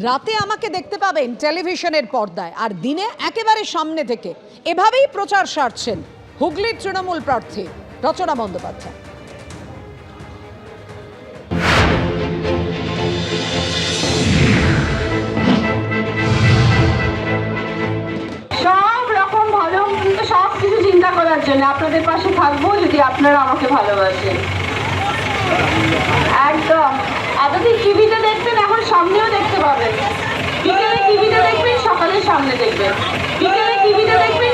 রাতে আমাকে দেখতে পাবেন টেলিভিশনের পর্দায়, আর দিনে একেবারে সামনে থেকে। এভাবেই প্রচার সারছেন হুগলির তৃণমূল প্রার্থী রচনা বন্দ্যোপাধ্যায়। সব কিছু চিন্তা করার জন্য আপনাদের পাশে থাকব যদি আপনারা আমাকে ভালোবাসেন। একদম। এতদিন টিভিতে দেখতেন এখন সামনেও পাবেন বিকেলে দেখবেন সামনে দেখবেন। বিকেলে টিভিতে দেখবেন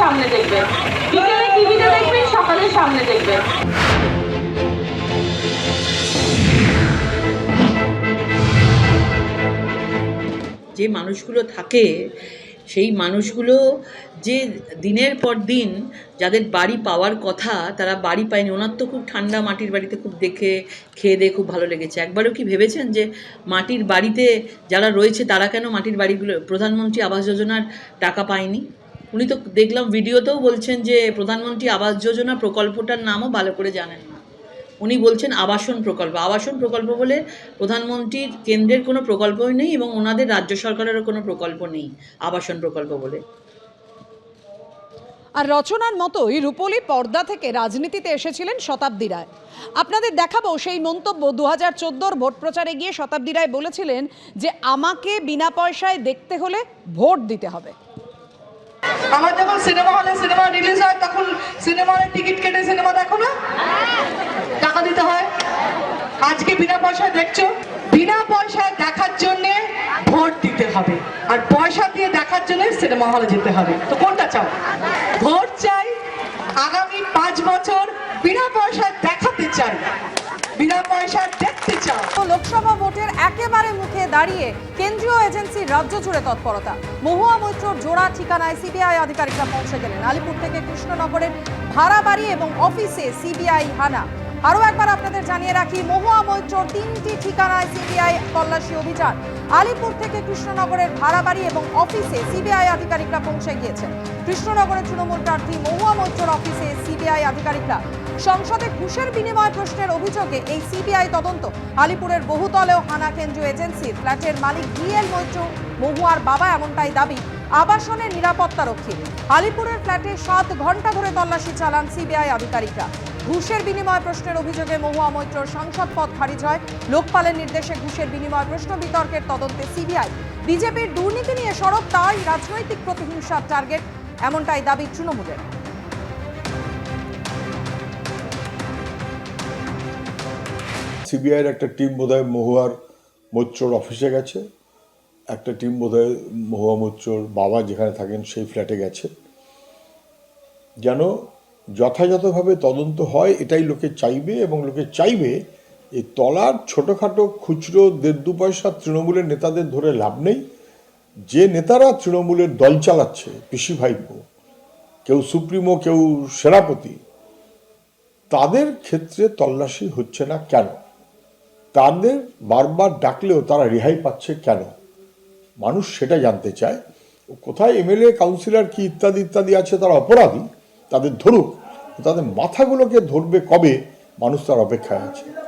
সামনে দেখবেন। বিকেলে দেখবেন সকালে সামনে দেখবেন। যে মানুষগুলো থাকে সেই মানুষগুলো যে দিনের পর দিন যাদের বাড়ি পাওয়ার কথা তারা বাড়ি পায়নি। ওনার তো খুব ঠান্ডা মাটির বাড়িতে খুব দেখে, খেয়ে দিয়ে খুব ভালো লেগেছে। একবারও কি ভেবেছেন যে মাটির বাড়িতে যারা রয়েছে তারা কেন মাটির বাড়িগুলো, প্রধানমন্ত্রী আবাস যোজনার টাকা পায়নি? উনি তো দেখলাম ভিডিওতেও বলছেন যে প্রধানমন্ত্রী আবাস যোজনা প্রকল্পটার নামও ভালো করে জানেন না। উনি বলছেন আবাসন প্রকল্প। আবাসন প্রকল্প বলে প্রধানমন্ত্রীর কেন্দ্রের কোনো প্রকল্পই নেই এবং ওনাদের রাজ্য সরকারেরও কোনো প্রকল্প নেই আবাসন প্রকল্প বলে। আর রচনার মতোই রূপলী পর্দা থেকে রাজনীতিতে এসেছিলেন শতাব্দী রায়। আপনাদের দেখাবো সেই মন্তব্য দু হাজার চোদ্দোর ভোট প্রচারে গিয়ে শতাব্দী রায় বলেছিলেন যে আমাকে বিনা পয়সায় দেখতে হলে ভোট দিতে হবে। আমার যখন সিনেমা হলে সিনেমা রিলিজ হয় তখন সিনেমা হলে টিকিট কেটে সিনেমা দেখো না টাকা দিতে হয় আজকে বিনা পয়সায় দেখছ? বিনা পয়সায় দেখার জন্য ভোট দিতে হবে। আর পয়সা দিয়ে দেখার জন্য সিনেমা হলে যেতে হবে। তো কোনটা চাও? ভোট চাই আগামী পাঁচ বছর বিনা পয়সায় দেখাতে চাই। বিনা পয়সায় দেখতে চাও। লোকসভা ভোটের একেবারে মুখে দাঁড়িয়ে কেন্দ্রীয় এজেন্সির রাজ্য জুড়ে তৎপরতা। মহুয়া মৈত্রর জোড়া ঠিকানায় সিবিআই আধিকারিকরা পৌঁছে গেলেন। আলিপুর থেকে কৃষ্ণনগরের ভাড়া বাড়ি এবং অফিসে সিবিআই হানা। আরও একবার আপনাদের জানিয়ে রাখি, মহুয়া মৈত্র তিনটি ঠিকানায় সিবিআই তল্লাশি অভিযান। আলিপুর থেকে কৃষ্ণনগরের ভাড়া বাড়ি এবং অফিসে সিবিআই আধিকারিকরা পৌঁছে গিয়েছেন। কৃষ্ণনগরের তৃণমূল প্রার্থী মহুয়া মৈত্রর অফিসে সিবিআই আধিকারিকরা। সংসদে ঘুষের বিনিময় প্রশ্নের অভিযোগে এই সিবিআই তদন্ত। আলিপুরের বহুতলেও হানা কেন্দ্রীয় এজেন্সির ফ্ল্যাটের মালিক ডিএল মৈত্র, মহুয়ার বাবা এমনটাই দাবি। আবাসনের নিরাপত্তা রক্ষী। আলিপুরের ফ্ল্যাটে সাত ঘণ্টা ধরে তল্লাশি চালান সিবিআই আধিকারিকরা। ঘুষের বিনিময় প্রশ্নের অভিযোগে মহুয়া মৈত্রর সাংসদ পদ খারিজ হয়। লোকপালের নির্দেশে ঘুষের বিনিময় প্রশ্ন, বিতর্কের তদন্তে সিবিআই। বিজেপির দুর্নীতি নিয়ে সরব তাই রাজনৈতিক প্রতিহিংসার টার্গেট, এমনটাই দাবি তৃণমূলের। সিবিআইয়ের একটা টিম বোধহয় মহুয়ার মৈত্রর অফিসে গেছে। একটা টিম বোধহয় মহুয়া মৈত্রর বাবা যেখানে থাকেন সেই ফ্ল্যাটে গেছে। যেন যথাযথভাবে তদন্ত হয়, এটাই লোকে চাইবে এবং লোকে চাইবে এই তলার ছোটোখাটো খুচরো দেড় দু পয়সা তৃণমূলের নেতাদের ধরে লাভ নেই। যে নেতারা তৃণমূলের দল চালাচ্ছে, পিসি ভাইপো, কেউ সুপ্রিমো, কেউ সেনাপতি, তাদের ক্ষেত্রে তল্লাশি হচ্ছে না কেন? তাদের বারবার ডাকলেও তারা রেহাই পাচ্ছে কেন? মানুষ সেটা জানতে চায়। কোথায় এমএলএ, কাউন্সিলর কি ইত্যাদি ইত্যাদি আছে, তারা অপরাধী। তাদের ধরুক তাদের মাথাগুলোকে ধরবে কবে? মানুষ তার অপেক্ষায় আছে।